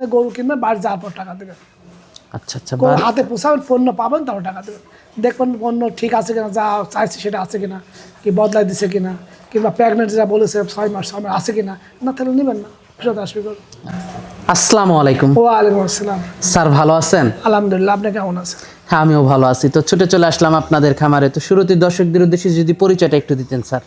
গরু কিনবেন বাড়ি যাওয়ার পর টাকা দেবেন। আচ্ছা আচ্ছা হাতে পোষাবেন পণ্য পাবেন তারপর টাকা দেবেন। দেখবেন পণ্য ঠিক আছে কিনা যা চাইছে সেটা আছে কিনা কি বদলাই দিছে কিনা কিংবা প্রেগনেন্ট যা বলেছে ছয় মাস ছয় মাস আছে কিনা না তাহলে নেবেন না ফেরত আসবে গরু। আসসালামু আলাইকুম। ও আলাইকুম আসসালাম। স্যার ভালো আছেন? আলহামদুলিল্লাহ আপনি কেমন আছেন? হ্যাঁ আমিও ভালো আছি। তো ছুটে চলে আসলাম আপনাদের খামারে। তো শুরুতে দর্শকদের উদ্দেশ্যে যদি পরিচয়টা একটু দিতেন স্যার।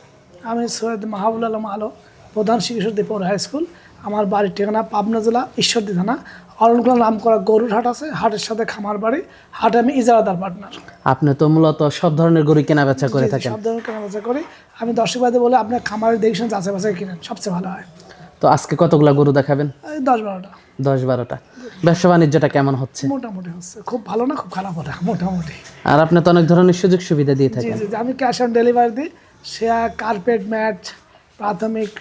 আমি সৈয়দ মাহবুল আলম আলো প্রধান শিক্ষক হাই স্কুল আমার বাড়ির ঠিকানা পাবনা জেলা ঈশ্বরদী থানা। অরণকুলা নাম করা গরুর হাট আছে হাটের সাথে খামার বাড়ি। হাটে আমি ইজারাদার পার্টনার। আপনি তো মূলত সব ধরনের গরু কেনা বেচা করে থাকেন। সব ধরনের কেনাবেচা করি। আমি দর্শক ভাইদের বলে আপনার খামারের দেখছেন বাছাই কিনেন সবচেয়ে ভালো হয়। তো আজকে কতগুলা গরু দেখাবেন? দশ বারোটা। দশ বারোটা। ব্যবসা বাণিজ্যটা কেমন হচ্ছে? মোটামুটি হচ্ছে। খুব ভালো না খুব খারাপ ওটা মোটামুটি। আর আপনি তো অনেক ধরনের সুযোগ সুবিধা দিয়ে থাকেন। আমি ক্যাশ অন ডেলিভারি দিই সে কার্পেট ম্যাট প্রাথমিক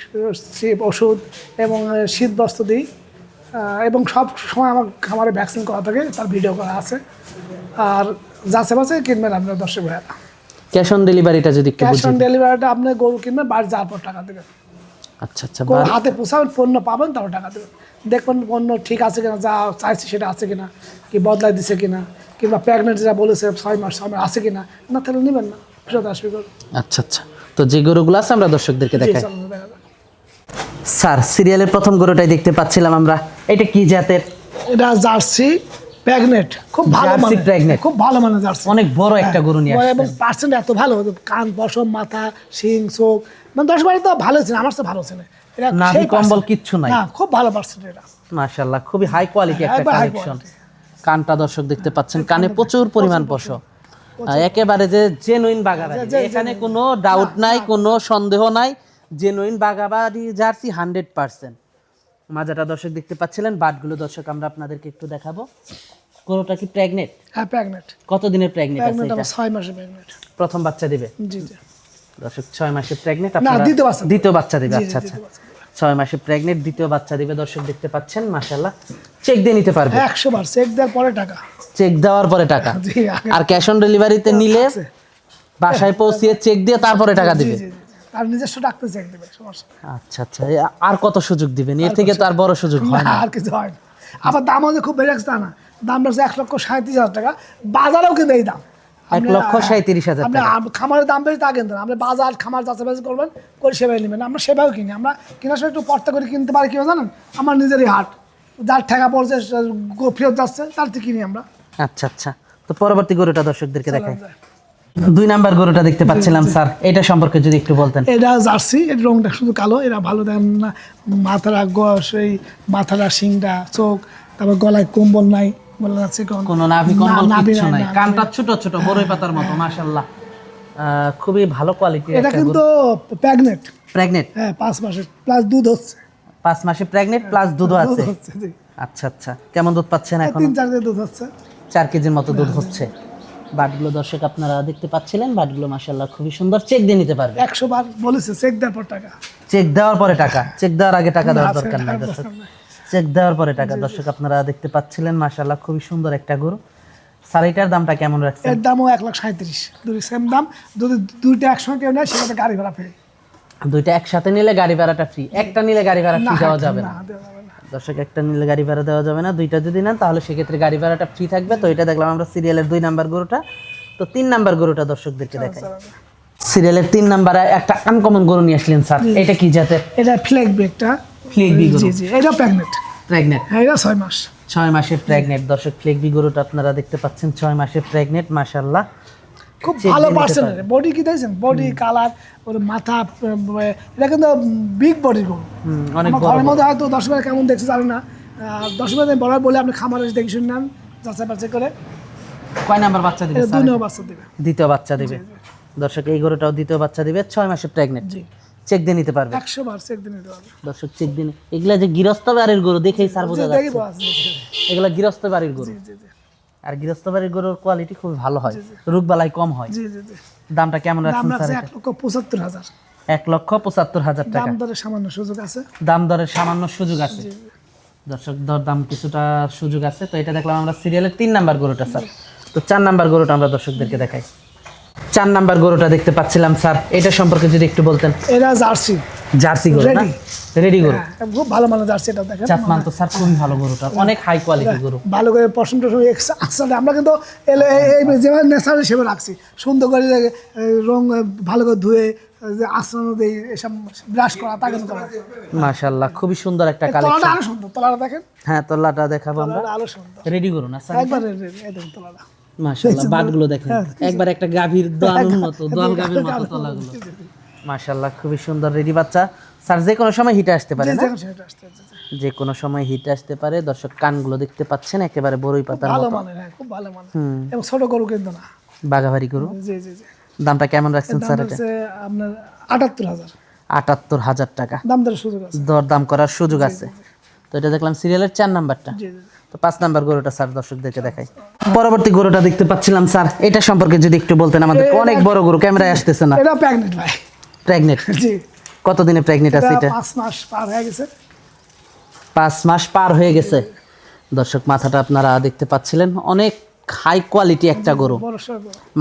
ওষুধ এবং শীত বস্ত্র দিই। এবং সব সময় আমার খামারে ভ্যাকসিন করা থাকে তার ভিডিও করা আছে। আর যাচ্ছে বাসে কিনবেন আপনার দর্শক ভাইয়ারা। ক্যাশ অন ডেলিভারিটা যদি ক্যাশ অন ডেলিভারিটা আপনি গরু কিনবেন বাড়ি যাওয়ার পর টাকা দেবেন। আচ্ছা আচ্ছা হাতে পোষাবেন পণ্য পাবেন তারপর টাকা দেবেন। দেখবেন পণ্য ঠিক আছে কিনা যা চাইছে সেটা আছে কিনা কি বদলাই দিছে কিনা কিংবা প্রেগনেন্ট যা বলেছে ছয় মাস ছয় মাস আছে কিনা না তাহলে নেবেন না ফেরত আসবে আচ্ছা আচ্ছা। তো যে গরুগুলো আছে আমরা দর্শকদেরকে দেখাই। স্যার সিরিয়ালের প্রথম গরুটাই দেখতে পাচ্ছিলাম আমরা। এটা কি জাতের? এটা জার্সি প্রেগনেন্ট খুব ভালো মানে pregnant। খুব ভালো মানে জার্সি। অনেক বড় একটা গরু নিয়ে হ্যাঁ, এবং পার্সেন্ট এত ভালো কান পশম মাথা শিং চোখ। মানে দশ বাড়ি তো ভালো ছিল আমার তো ভালো ছিল। এটা নাভি সেই কম্বল কিচ্ছু নাই। না খুব ভালো পার্সেন্ট এটা মাশাল্লাহ খুবই হাই কোয়ালিটি একটা কালেকশন কানটা দর্শক দেখতে পাচ্ছেন কানে প্রচুর পরিমাণ পশ একেবারে যে জেনুইন বাগাবাড়ি। এখানে কোনো ডাউট নাই কোনো সন্দেহ নাই। Genuine Bagabari jersey hundred percent মাজাটা দর্শক দেখতে পাচ্ছিলেন বাটগুলো দর্শক আমরা আপনাদেরকে একটু দেখাবো। গরুটা কি প্রেগনেন্ট হ্যাঁ প্রেগনেন্ট কত দিনের প্রেগনেন্ট আছে এটা? আমার ছয় মাসে প্রেগনেন্ট প্রথম বাচ্চা দিবে? জি জি। দর্শক ছয় মাসে প্রেগনেন্ট না, দ্বিতীয় বাচ্চা। দ্বিতীয় বাচ্চা দিবে আচ্ছা আচ্ছা। ছয় মাসে প্রেগনেন্ট দ্বিতীয় বাচ্চা দিবে দর্শক দেখতে পাচ্ছেন মাশাল্লাহ চেক দিয়ে নিতে পারবে। একশো বার চেক দেওয়ার পরে টাকা। চেক দেওয়ার পরে টাকা। আর ক্যাশ অন ডেলিভারিতে নিলে বাসায় পৌঁছিয়ে চেক দিয়ে তারপরে টাকা দিবে। আর নিজস্ব ডাক্তার চেক দেবে সমস্যা আচ্ছা আচ্ছা আর কত সুযোগ দিবেন? এর থেকে তো আর বড় সুযোগ? হয় না। আর কিছু হয় না। আবার দাম হচ্ছে খুব বেড়ে গেছে তা না। দাম বেড়েছে এক লক্ষ সাঁত্রিশ হাজার টাকা। বাজারেও কিন্তু এই দাম। এক লক্ষ সাঁইত্রিশ হাজার খামারের দাম বেশি তা কিনতেন আপনি বাজার খামার যাচাই করবেন করে সেবাই নেবেন। আমরা সেবাও কিনি। আমরা কেনার সময় একটু পর্তা করে কিনতে পারি কেউ জানেন? আমার নিজেরই হাট। যার ঠেকা পড়ছে ফেরত যাচ্ছে তার থেকে কিনি আমরা। আচ্ছা আচ্ছা। তো পরবর্তী গরুটা দর্শকদেরকে দেখাই। দুই নাম্বার গরুটা দেখতে পাচ্ছিলাম স্যার। এটা সম্পর্কে যদি একটু বলতেন। এটা জার্সি এর রংটা শুধু কালো এরা ভালো দেন না। মাথাটা গ- সেই মাথাটা শিংটা চোখ তারপর গলায় কম্বল নাই। কোনো নাভি কম্বল না, নাই, নাই। কানটা ছোট ছোট বড়ই পাতার মতো মাশাল্লাহ খুবই ভালো কোয়ালিটি এটা কিন্তু প্রেগনেন্ট প্রেগনেন্ট হ্যাঁ পাঁচ মাসের প্লাস দুধ হচ্ছে। পাঁচ মাসে প্রেগনেন্ট প্লাস দুধও আছে। আচ্ছা আচ্ছা। কেমন দুধ পাচ্ছেন এখন? তিন চার কেজি দুধ হচ্ছে। চার কেজির মতো দুধ হচ্ছে। বাটগুলো দর্শক আপনারা দেখতে পাচ্ছিলেন বাটগুলো মাশাল্লাহ খুবই সুন্দর। চেক দিয়ে নিতে পারবে একশো বার বলেছে চেক দেওয়ার পর টাকা। চেক দেওয়ার পরে টাকা। চেক দেওয়ার আগে টাকা দেওয়ার দরকার নাই দর্শক। দরকার নাই। চেক দেওয়ার পরে টাকা দর্শক আপনারা দেখতে পাচ্ছিলেন মাশাল্লাহ খুবই সুন্দর একটা গরু। স্যার এটার দামটা কেমন রাখছেন? এর দামও এক লাখ সাঁত্রিশ দুই সেম দাম যদি দুইটা একসঙ্গে কেউ নেয় সেটাতে গাড়ি ভাড়া ফেরে দুইটা একসাথে নিলে গাড়ি ভাড়াটা ফ্রি একটা নিলে গাড়ি ভাড়া ফ্রি দেওয়া যাবে না। দর্শক একটা নিলে গাড়ি ভাড়া দেওয়া যাবে না। দুইটা যদি নেন তাহলে সেক্ষেত্রে গাড়ি ভাড়াটা ফ্রি থাকবে। তো এটা দেখলাম আমরা সিরিয়ালের দুই নাম্বার গরুটা। তো তিন নাম্বার গরুটা দর্শকদেরকে দেখাই। সিরিয়ালের তিন নাম্বারে একটা আনকমন গরু নিয়ে আসলেন স্যার। এটা কি জাতের? এটা ফ্ল্যাগ ব্রেকটা ফ্লেক গরু জি জি এটা প্রেগনেন্ট প্রেগনেন্ট এটা ছয় মাস। ছয় মাসের প্রেগনেন্ট দর্শক ফ্লেক গরুটা আপনারা দেখতে পাচ্ছেন ছয় মাসের প্রেগনেন্ট মাশাল্লাহ খুব ভালো দিয়ে বডি কি দেখছেন? বডি কালার ওর মাথা এটা কিন্তু বিগ বডি গরু। অনেক ঘরের মধ্যে হয়তো দশ বার কেমন দেখছে জানি না। দশ বার বলার বলে আপনি খামারে এসে দেখে শুনে নেন যাচাই বাছাই করে। কয় নাম্বার বাচ্চা দিবে নম্বর বাচ্চা দেবে। দ্বিতীয় বাচ্চা দিবে। দর্শক এই গরুটাও দ্বিতীয় বাচ্চা দিবে ছয় মাসের প্রেগনেন্ট জি। চেক দিয়ে নিতে পারবে। একশো বার চেক দিয়ে নিতে হবে দর্শক চেক দিন এগুলা যে গৃহস্থ বাড়ির গরু দেখেই স্যার বোঝা যাচ্ছে। এগুলা গৃহস্থ বাড়ির গরু। আর গৃহস্থ বাড়ির গরুর কোয়ালিটি খুব ভালো হয়। রোগবালাই কম হয়। জি জি জি। দামটা কেমন রাখছেন স্যার লক্ষ পঁচাত্তর হাজার। এক লক্ষ পঁচাত্তর হাজার টাকা। দাম দরে সামান্য সুযোগ আছে। দাম দরের সামান্য সুযোগ আছে। দর্শক দর দাম কিছুটা সুযোগ আছে। তো এটা দেখলাম আমরা সিরিয়ালের তিন নাম্বার গরুটা স্যার। তো চার নাম্বার গরুটা আমরা দর্শকদেরকে দেখাই। চার নাম্বার গরুটা দেখতে পাচ্ছিলাম স্যার। এটা সম্পর্কে যদি একটু বলতেন। এটা জার্সি। জার্সি গরু না? রেডি গরু? হ্যাঁ, খুব ভালো মানের জার্সি এটা দেখেন। চাতমান তো স্যার খুবই ভালো গরুটা অনেক হাই কোয়ালিটি গরু। ভালো করে পশম টসম একসাথে আমরা কিন্তু এই যেভাবে ন্যাচারাল সেভাবে রাখছি। সুন্দর করে রং ভালো করে ধুয়ে যে আশ্রানো দেই এসব ব্রাশ করা তা কিন্তু করা। মাশাল্লাহ খুবই সুন্দর একটা তলাটা কালেকশন আরও সুন্দর তলাটা দেখেন। হ্যাঁ তোলাটা দেখাবো আমরা। আরও সুন্দর। রেডি গরু না স্যার? একবার এই দেখুন তলাটা। মাশাল্লাহ বাটগুলো দেখেন। হ্যাঁ, একবার একটা গাভীর দোয়ানোর মতো দোয়াল গাভীর মতো তলাগুলো। মাশাল্লাহ খুবই সুন্দর রেডি বাচ্চা। স্যার যে কোনো সময় হিটে আসতে পারে যে না? কোনো সময় হিটে আসতে পারে দর্শক কানগুলো দেখতে পাচ্ছেন একেবারে বড়ই পাতার ভালো মানের হ্যাঁ খুব ভালো মানের। এবং ছোট গরু কিন্তু না। বাঘাবাড়ি গরু? জি জি জি। দামটা কেমন রাখছেন স্যার এটা? আপনার আটাত্তর হাজার। আটাত্তর হাজার টাকা। দাম দেওয়ার সুযোগ আছে। দর দাম করার সুযোগ আছে। তো এটা দেখলাম সিরিয়ালের চার নাম্বারটা। জি জি জি। তো পাঁচ নাম্বার গরুটা স্যার দর্শকদেরকে দেখাই। পরবর্তী গরুটা দেখতে পাচ্ছিলাম স্যার। এটা সম্পর্কে যদি একটু বলতেন আমাদের অনেক বড় গরু ক্যামেরায় আসতেছে না। এটা প্রেগনেন্ট ভাই। প্রেগনেন্ট জি। কতদিনে প্রেগনেন্ট আছে এটা পাঁচ মাস পার হয়ে গেছে। পাঁচ মাস পার হয়ে গেছে। দর্শক মাথাটা আপনারা দেখতে পাচ্ছিলেন। অনেক হাই কোয়ালিটি একটা গরু।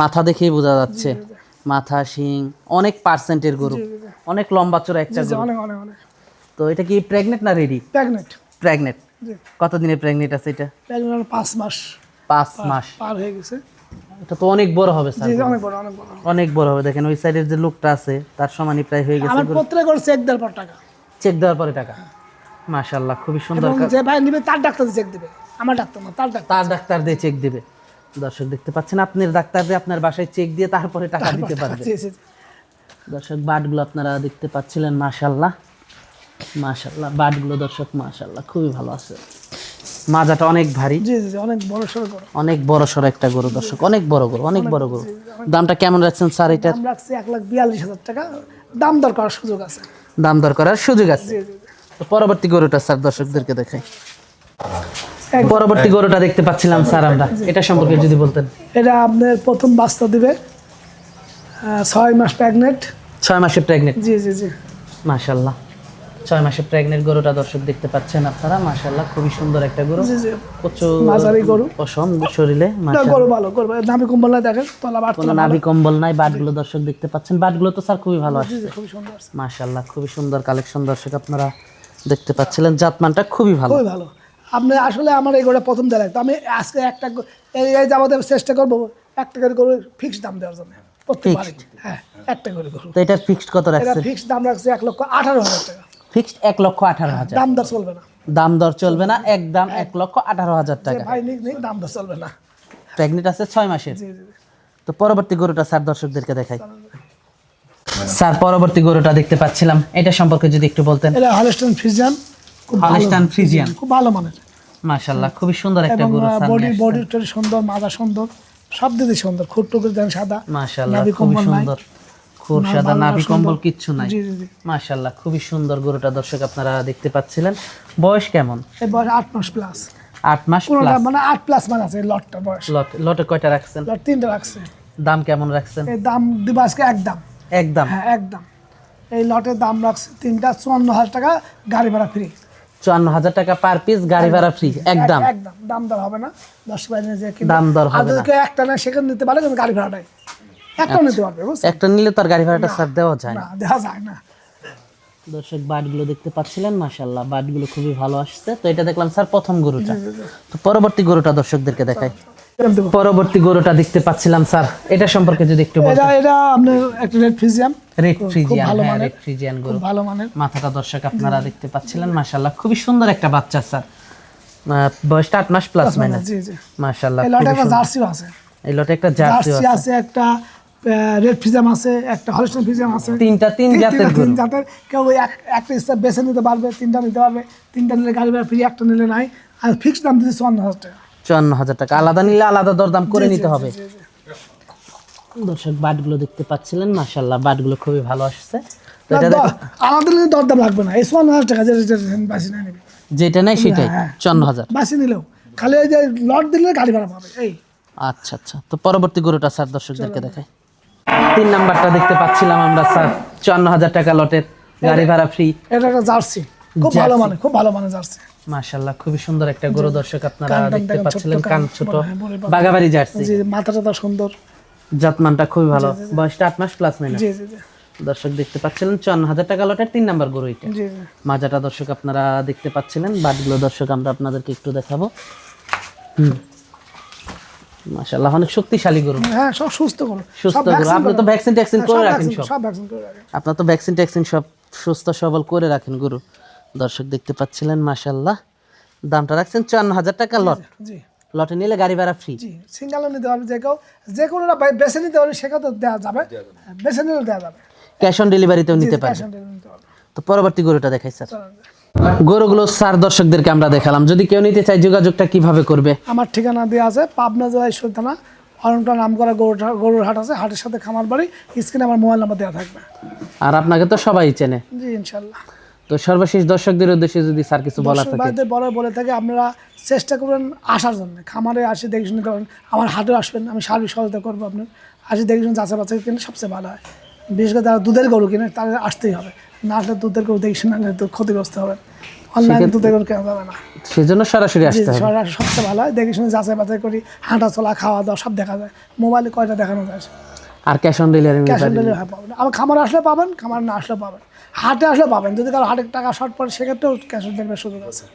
মাথা দেখেই বোঝা যাচ্ছে। মাথা শিং অনেক পার্সেন্টের গরু। অনেক লম্বা চড়া একটা গরু। তো এটা কি প্রেগনেন্ট না রেডি প্রেগনেন্ট প্রেগনেন্ট কতদিনে প্রেগনেন্ট আছে এটা? প্রেগনেন্ট পাঁচ মাস। পাঁচ মাস। পার হয়ে গেছে। এটা তো অনেক বড় হবে স্যার। জি অনেক বড় অনেক বড় অনেক বড় হবে। দেখেন ওই সাইডের যে লোকটা আছে তার সমানই প্রায় হয়ে গেছে। আমার প্রত্যেক করে চেক দেওয়ার পর টাকা। চেক দেওয়ার পরে টাকা। মাশাল্লাহ খুবই সুন্দর যে ভাই নিবে তার ডাক্তার চেক দেবে। আমার ডাক্তার না তার ডাক্তার। তার ডাক্তার দিয়ে চেক দিবে। দর্শক দেখতে পাচ্ছেন আপনার ডাক্তার দিয়ে আপনার বাসায় চেক দিয়ে তারপরে টাকা দিতে পারবে। জি জি জি। দর্শক বাটগুলো আপনারা দেখতে পাচ্ছিলেন মাশাল্লাহ মাশাল্লাহ বাটগুলো দর্শক মাশাল্লাহ খুবই ভালো আছে। মাজাটা অনেক ভারী। জি জি অনেক বড় সড়ো গরু। অনেক বড় সড়ো একটা গরু দর্শক অনেক বড় গরু অনেক বড় গরু। দামটা কেমন রাখছেন স্যার এটার দাম রাখছি এক লাখ বিয়াল্লিশ হাজার টাকা। দাম দর করার সুযোগ আছে। দাম দর করার সুযোগ আছে। তো পরবর্তী গরুটা স্যার দর্শকদেরকে দেখাই। পরবর্তী গরুটা দেখতে পাচ্ছিলাম স্যার আমরা। এটা সম্পর্কে যদি বলতেন। এটা আপনার প্রথম বাচ্চা দিবে। ছয় মাস প্রেগনেন্ট ছয় মাসের প্রেগনেন্ট জি জি জি। মাশাল্লাহ ছয় মাসের প্রেগনেন্ট গরুটা দর্শক দেখতে পাচ্ছেন আপনারা। মাশাল্লাহ খুবই সুন্দর একটা গরু। জি জি। প্রচুর মাঝারি গরু। পশম শরীরে না, গরু ভালো গরু ভালো। কম্বল না দেখেন তলা বাট কোনো নাভি কম্বল নাই বাটগুলো দর্শক দেখতে পাচ্ছেন। বাটগুলো তো স্যার খুবই ভালো জি খুবই সুন্দর আছে। মাশাল্লাহ খুবই সুন্দর কালেকশন দর্শক আপনারা দেখতে পাচ্ছিলেন। জাতমানটা খুবই ভালো। খুবই ভালো। আপনি আসলে আমার এই গরুটা প্রথম দেওয়া লাগতো আমি আজকে একটা এই যাবতে চেষ্টা করব একটা করে গরু ফিক্স দাম দেওয়ার জন্য। প্রত্যেক হ্যাঁ একটা করে গরু। তো এটার ফিক্সড কত এটা রাখছেন? ফিক্স দাম রাখছে এক লক্ষ আঠারো হাজার টাকা। ফিক্সড এক লক্ষ আঠারো হাজার। দাম দর চলবে না। দাম দর চলবে না একদম এক লক্ষ আঠারো হাজার টাকা। ভাই দাম দর চলবে না। প্রেগনেন্ট আছে ছয় মাসের। তো পরবর্তী গরুটা স্যার দর্শকদেরকে দেখাই। স্যার পরবর্তী গরুটা দেখতে পাচ্ছিলাম। এটা সম্পর্কে যদি একটু বলতেন। এটা হলস্টন ফ্রিজিয়ান খুব হলস্টাইন ফ্রিজিয়ান খুব ভালো মানের। মাশাল্লাহ খুবই সুন্দর একটা গরু স্যার বডি বডি সুন্দর মাজা সুন্দর সব দিকে সুন্দর। খুব টুকুর দেন সাদা কম্বল নাই। সুন্দর। সাদা নাভি কম্বল কিচ্ছু নাই। খুবই সুন্দর গরুটা দর্শক আপনারা দেখতে পাচ্ছিলেন। বয়স কেমন? এই বয়স আট মাস প্লাস আট মাস প্লাস মানে আট প্লাস মানে আছে লটটা বয়স। লট লটে কয়টা রাখছেন? লট তিনটা রাখছে। দাম কেমন রাখছেন? এই দাম দিব আজকে একদম। একদম? হ্যাঁ একদম। এই লটের দাম রাখছে তিনটা চুয়ান্ন হাজার টাকা গাড়ি ভাড়া ফ্রি চুয়ান্ন হাজার টাকা পার পিস গাড়ি ভাড়া ফ্রি একদম। একদম। দাম দর হবে না। দশ বাইরে দাম দর হবে না। কেউ একটা না সেখানে নিতে পারে গাড়ি ভাড়াটাই। একটা নিতে পারবে বুঝছেন? একটা নিলে তার গাড়ি ভাড়াটা স্যার দেওয়া যায় না দেওয়া যায় না। দর্শক বাটগুলো দেখতে পাচ্ছিলেন মাশাল্লাহ বাটগুলো খুবই ভালো আসছে। তো এটা দেখলাম স্যার প্রথম গরুটা। তো পরবর্তী গরুটা দর্শকদেরকে দেখাই। পরবর্তী গরুটা দেখতে পাচ্ছিলাম স্যার। এটা সম্পর্কে যদি একটু বলতেন। এটা এটা আপনার একটা রেড ফ্রিজিয়াম রেড ফ্রিজিয়ান ভালো হ্যাঁ মানের। রেড ফ্রিজিয়ান গরু। ভালো মানের। মাথাটা দর্শক আপনারা দেখতে পাচ্ছিলেন মাশাল্লাহ খুবই সুন্দর একটা বাচ্চা স্যার। বয়সটা আট মাস প্লাস মাইনাস জি জি। মাশাল্লাহ এই লটে একটা জার্সিও আছে। এই লটে একটা জার্সি জার্সি আছে একটা রেড ফ্রিজাম আছে একটা হলস্টন ফ্রিজাম আছে। তিনটা তিন জাতের তিন জাতের। কেউ এক- একটা স্টার বেছে নিতে পারবে তিনটা নিতে পারবে। তিনটা নিলে গাড়ি ভাড়া ফ্রি একটা নিলে নাই। আর ফিক্সড দাম দিচ্ছে চুয়ান্ন হাজার টাকা। চুয়ান্ন হাজার টাকা। আলাদা নিলে আলাদা দরদাম করে নিতে হবে। দর্শক বাটগুলো দেখতে পাচ্ছিলেন মাশাল্লাহ বাটগুলো খুবই ভালো আসছে। আলাদা নিলে দরদাম লাগবে না। এই চুয়ান্ন হাজার টাকা যেটা বাসি না নেবে। যেটা নেই সেটাই হ্যাঁ। চুয়ান্ন হাজার। বাসি নিলেও। খালি ওই যে লট দিলে গাড়ি ভাড়া পাবে এই। আচ্ছা আচ্ছা। তো পরবর্তী গরুটা স্যার দর্শকদেরকে দেখাই। তিন নাম্বারটা দেখতে পাচ্ছিলাম আমরা স্যার। চুয়ান্ন হাজার টাকা লটের গাড়ি ভাড়া ফ্রি এটা একটা জার্সি। খুব ভালো মানে খুব ভালো মানে জার্সি। মাশাল্লাহ খুবই সুন্দর একটা গরু দর্শক আপনারা দেখতে পাচ্ছিলেন কান ছোট। বাগাবাড়ি জার্সি। জি মাথাটা তো সুন্দর। জাতমানটা খুবই ভালো। বয়সটা আট মাস প্লাস মাইনাস জি জি জি। দর্শক দেখতে পাচ্ছিলেন চুয়ান্ন হাজার টাকা লটের তিন নাম্বার গরু এটা। মাজাটা দর্শক আপনারা দেখতে পাচ্ছিলেন বাটগুলো দর্শক আমরা আপনাদেরকে একটু দেখাবো। হুম। মাশাআল্লাহ অনেক শক্তিশালী গরু। হ্যাঁ সব সুস্থ করো সুস্থ গরু। আপনি তো ভ্যাকসিন ট্যাকসিন করে রাখেন সব। সব ভ্যাকসিন করে রাখেন। আপনার তো ভ্যাকসিন ট্যাকসিন সব সুস্থ সবল করে রাখেন গরু। দর্শক দেখতে পাচ্ছিলেন মাশাআল্লাহ। দামটা রাখছেন চুয়ান্ন হাজার টাকা লট। জি। লটে নিলে গাড়ি ভাড়া ফ্রি জি সিঙ্গেলও নিতে পারবে যে কেউ যে কোনো বেছে নিতে পারবে তো দেওয়া যাবে। বেছে নিলেও দেওয়া যাবে। ক্যাশ অন ডেলিভারিতেও নিতে পারবে। তো পরবর্তী গরুটা দেখাই স্যার। গরুগুলো স্যার দর্শকদেরকে আমরা দেখালাম। যদি কেউ নিতে চায় যোগাযোগটা কীভাবে করবে? আমার ঠিকানা দেওয়া আছে পাবনা জেলায় সুলতানা অরণটা নাম করা গরুর গরুর হাট আছে হাটের সাথে খামার বাড়ি স্ক্রিনে আমার মোবাইল নাম্বার দেওয়া থাকবে। আর আপনাকে তো সবাই চেনে। জি ইনশাল্লাহ। তো সর্বশেষ দর্শকদের উদ্দেশ্যে যদি স্যার কিছু বলার থাকে। বাড়িতে বড় বলে থাকে আপনারা চেষ্টা করবেন আসার জন্য। খামারে আসি দেখে শুনে পাবেন আমার হাটে আসবেন আমি সার্বিক সহযোগিতা করব আপনার। আসি দেখে শুনে যাচাই বাছাই কিনে সবচেয়ে ভালো হয়। বিশেষ করে যারা দুধের গরু কিনে তাদের আসতেই হবে। না আসলে দুধের গরু দেখে শুনে তো ক্ষতিগ্রস্ত হবে। অনলাইনে কেনা যাবে না। সেজন্য সরাসরি আসতে হবে। সরাসরি সবচেয়ে ভালো হয় দেখে শুনে যাচাই বাছাই করি হাঁটা চলা খাওয়া দাওয়া সব দেখা যায়। মোবাইলে কয়টা দেখানো যায়? আর cash on delivery cash on delivery পাবেন আমার খামারে আসলে পাবেন খামার না আসলে পাবেন। হাটে আসলে পাবেন যদি কারও হাটের টাকা শর্ট পড়ে সেক্ষেত্রেও ক্যাশ অন ডেলিভারি সুযোগ আছে।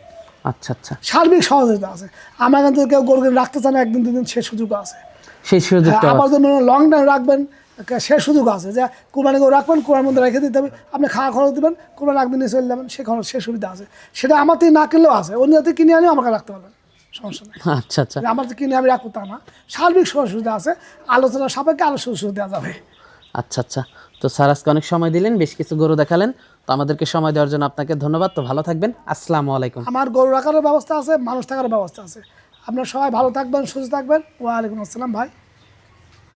আচ্ছা আচ্ছা। সার্বিক সহযোগিতা আছে। আমার থেকে কেউ গরু রাখতে চান একদিন দুদিন সে সুযোগ আছে। সেই সুযোগটা আবার জন্য লং টাইম রাখবেন সে সুযোগ আছে যে কুরবানি গরু রাখবেন কুরবানির মধ্যে রেখে দিতে হবে আপনি খাওয়া খরচ দেবেন কুরবানি একদিন নিয়ে চলে যাবেন সে খরচ সে সুবিধা আছে। সেটা আমার থেকে না কিনলেও আছে অন্য থেকে কিনে আনিও আমাকে রাখতে পারবেন সমস্যা নেই। আচ্ছা আচ্ছা। আমার কিনে আমি রাখব তা না সার্বিক সুযোগ সুবিধা আছে আলোচনা সাপেক্ষে আরও সুযোগ সুবিধা দেওয়া যাবে। আচ্ছা আচ্ছা। তো স্যার আজকে অনেক সময় দিলেন বেশ কিছু গরু দেখালেন তো আমাদেরকে সময় দেওয়ার জন্য আপনাকে ধন্যবাদ তো ভালো থাকবেন আসসালামু আলাইকুম। আমার গরু রাখারও ব্যবস্থা আছে মানুষ থাকারও ব্যবস্থা আছে। আপনারা সবাই ভালো থাকবেন সুস্থ থাকবেন ওয়ালাইকুম আসসালাম ভাই।